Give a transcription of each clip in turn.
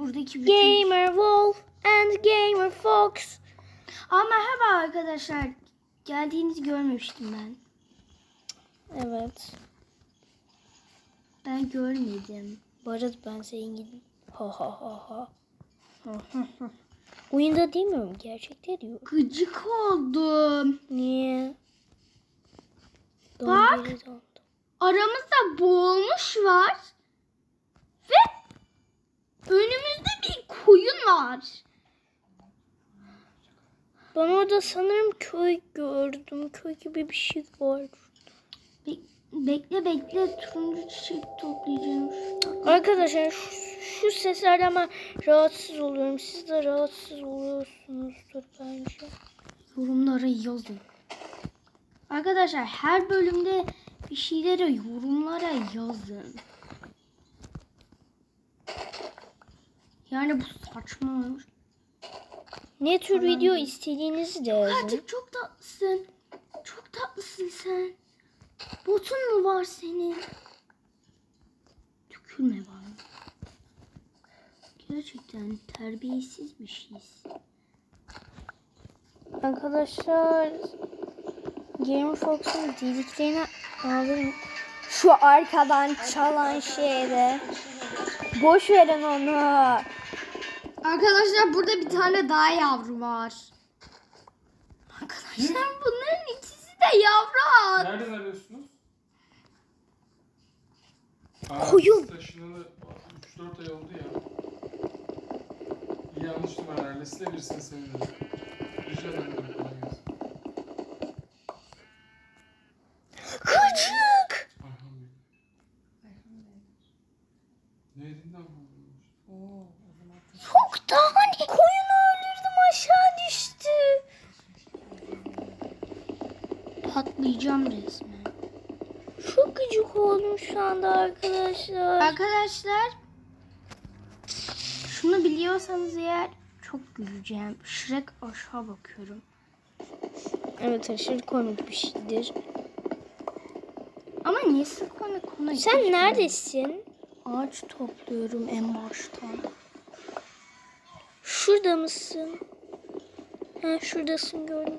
Buradaki bütün... Gamer Wolf and Gamer Fox. Aa, merhaba arkadaşlar. Geldiğinizi görmemiştim ben. Evet. Ben görmedim. Arada ben senin gibi. Ha ha ha ha. Oyunda demiyorum gerçekte diyor. Gıcık oldum. Niye? Bak. Doğru doğdu. Aramızda boğulmuş var. Ve önümüzde bir koyun var. Ben orada sanırım köy gördüm. Köy gibi bir şey var. Be- bekle bekle turuncu çiçek toplayacağım. Arkadaşlar şu, şu seslerden ben rahatsız oluyorum. Siz de rahatsız oluyorsunuzdur bence. Yorumlara yazın. Arkadaşlar her bölümde bir şeylere yorumlara yazın. Yani bu saçma olmuş. Ne tür Falan video istediğinizi de yazın. Artık çok tatlısın. Çok tatlısın sen. Botun mu var senin? Tükürme bana. Gerçekten terbiyesiz bir şeysin. Arkadaşlar Game Fox'un dediklerini alırım. Şu arkadan çalan şeyde. Boş verin onu. Arkadaşlar burada bir tane daha yavru var. Arkadaşlar bunların ikisi de yavru. Nereden arıyorsunuz? Aa, Koyun. Taşınalı 3-4 ay oldu ya. Yanlış numarayla silebilirsiniz sevinirim. Rica ederim. Patlayacağım resmen. Çok gıcık oldum şu anda arkadaşlar. Arkadaşlar şunu biliyorsanız eğer çok güleceğim. Shrek aşağı bakıyorum. Evet aşırı komik bir şeydir. Ama nesi komik ona Sen neredesin? Ağaç topluyorum en baştan. Şurada mısın? Ha şuradasın gördüm.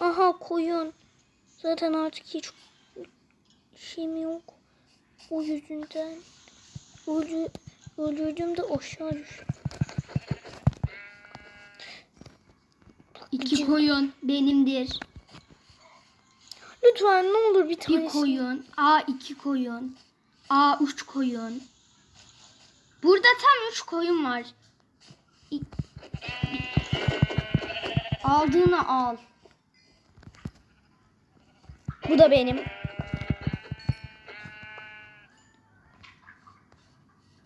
Aha koyun. Zaten artık hiç şeyim yok. O yüzünden. Öldü, öldürdüğümde aşağı düştü. İki koyun benimdir. Lütfen ne olur bir Bir tanesi. koyun. A iki koyun. A üç koyun. Burada tam üç koyun var. İ- Aldığını al. Bu da benim.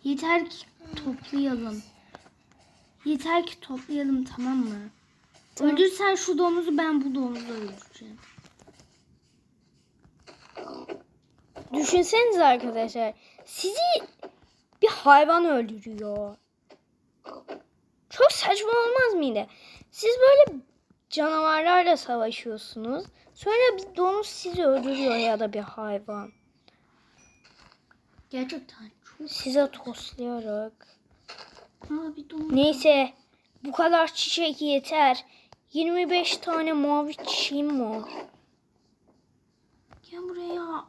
Yeter ki toplayalım. Yeter ki toplayalım tamam mı? Tamam. Öldürsen şu domuzu ben bu domuzu öldüreceğim. Düşünsenize arkadaşlar. Sizi bir hayvan öldürüyor. Çok saçma olmaz mıydı? Siz böyle canavarlarla savaşıyorsunuz. Sonra bir domuz sizi öldürüyor ya da bir hayvan. Gerçekten çok. Size toslayarak. Aa, bir domuz. Neyse bu kadar çiçek yeter. 25 tane mavi çiçeğim var. Gel buraya.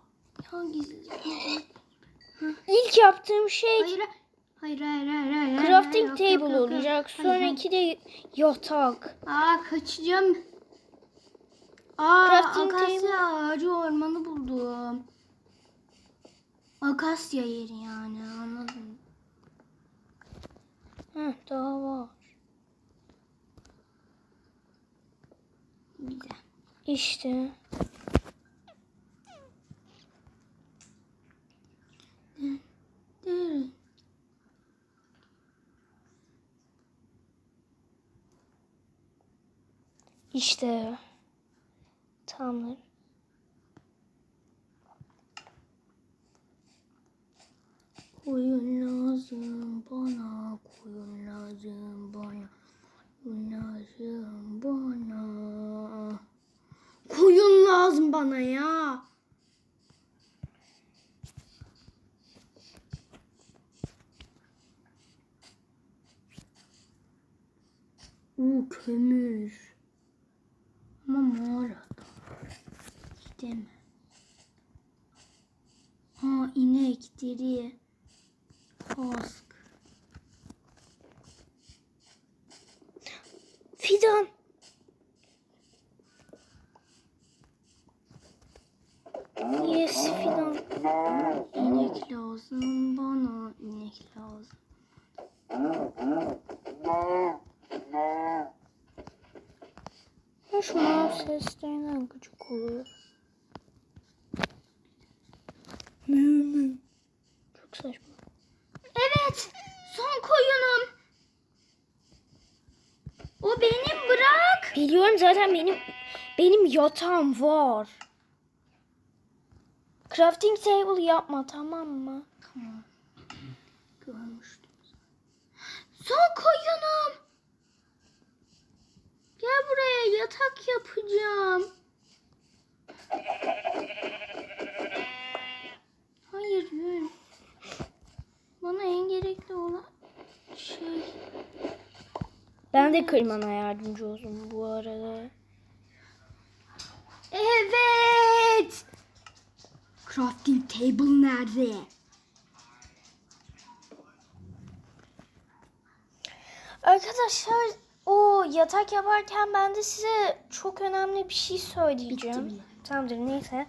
Ya gizli. İlk yaptığım şey Hayır. Hayır hayır hayır hayır. hayır, crafting yok, table yok, yok, olacak. Hayır, hayır. Sonraki de yatak. Aa kaçacağım. Aa Crafting akasya ağacı ormanı buldum. Akasya yeri yani anladım. Heh, daha var. Güzel. İşte. Değil. İşte. Tamamdır. Koyun lazım bana, koyun lazım bana, koyun lazım bana. Koyun lazım bana ya. Uuu kömür. Ama mağarada. Gidemem. Ha inek, deri, kask. Fidan. Yes fidan. İnek lazım bana, inek lazım. Ben şu mouse seslerinden gıcık oluyor. Mü. Çok saçma. Evet, son koyunum. O benim bırak. Biliyorum zaten benim benim yatağım var. Crafting table yapma tamam mı? Tamam. Görmüştüm. Son koyunum. Gel buraya yatak yapacağım. Hayır yürü. Bana en gerekli olan şey. Ben de kırmana yardımcı oldum bu arada. Evet. Crafting table nerede? Arkadaşlar o yatak yaparken ben de size çok önemli bir şey söyleyeceğim. Bitti bile. Tamamdır neyse.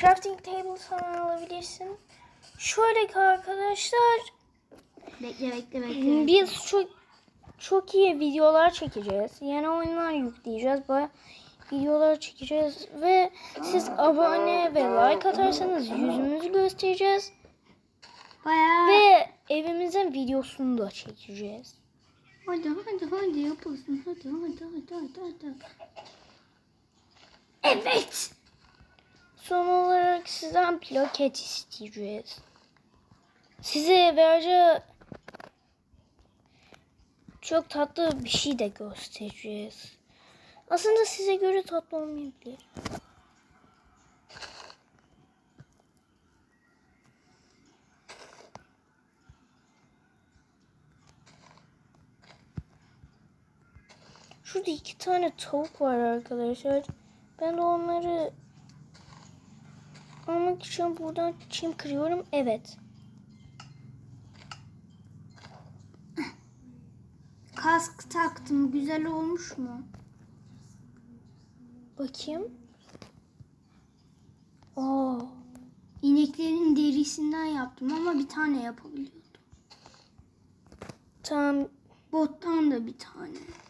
Crafting table falan alabilirsin. Şöyle ki arkadaşlar Bekle bekle bekle. biz çok çok iyi videolar çekeceğiz. Yeni oyunlar yükleyeceğiz. Böyle videolar çekeceğiz ve siz abone ve like atarsanız yüzümüzü göstereceğiz Bayağı. ve evimizin videosunu da çekeceğiz. Hadi hadi hadi yapılsın. Hadi hadi hadi hadi hadi. Evet. Son olarak sizden plaket isteyeceğiz. Size vereceği çok tatlı bir şey de göstereceğiz. Aslında size göre tatlı olmayabilir. Şurada iki tane tavuk var arkadaşlar. Ben de onları almak için buradan çim kırıyorum. Evet. Kask taktım. Güzel olmuş mu? Bakayım. Aa, İneklerin derisinden yaptım ama bir tane yapabiliyordum. tam Bottan da bir tane.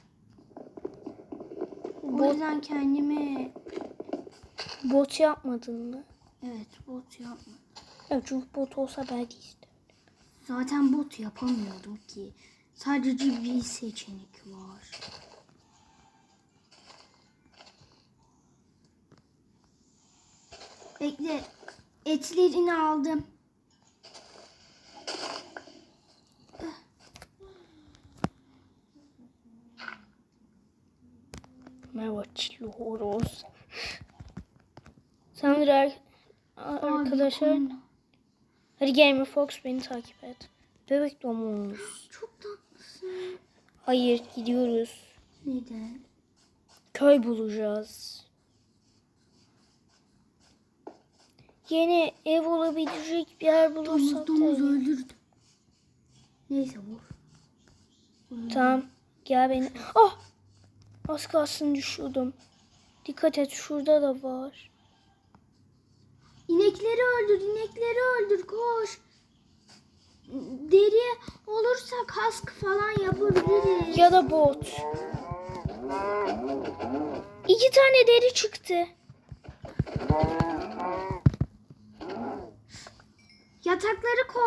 O Bot- yüzden kendime bot yapmadın mı? evet bot yapma. Evet çünkü bot olsa belki isterim. Zaten bot yapamıyordum ki. Sadece bir seçenek var. Bekle. Etlerini aldım. Horoz. Sanırım ar- arkadaşlar. Hadi Gamer Fox beni takip et. Bebek domuz. Çok tatlısın. Hayır gidiyoruz. Neden? Köy bulacağız. Yeni ev olabilecek bir yer bulursak Domuz domuz öldürdü. Neyse vur. Tamam. Gel beni. Ah! Az kalsın düşüyordum. Dikkat et şurada da var. İnekleri öldür, inekleri öldür, koş. Deri olursa kask falan yapabiliriz. Ya da bot. İki tane deri çıktı. Yatakları koy.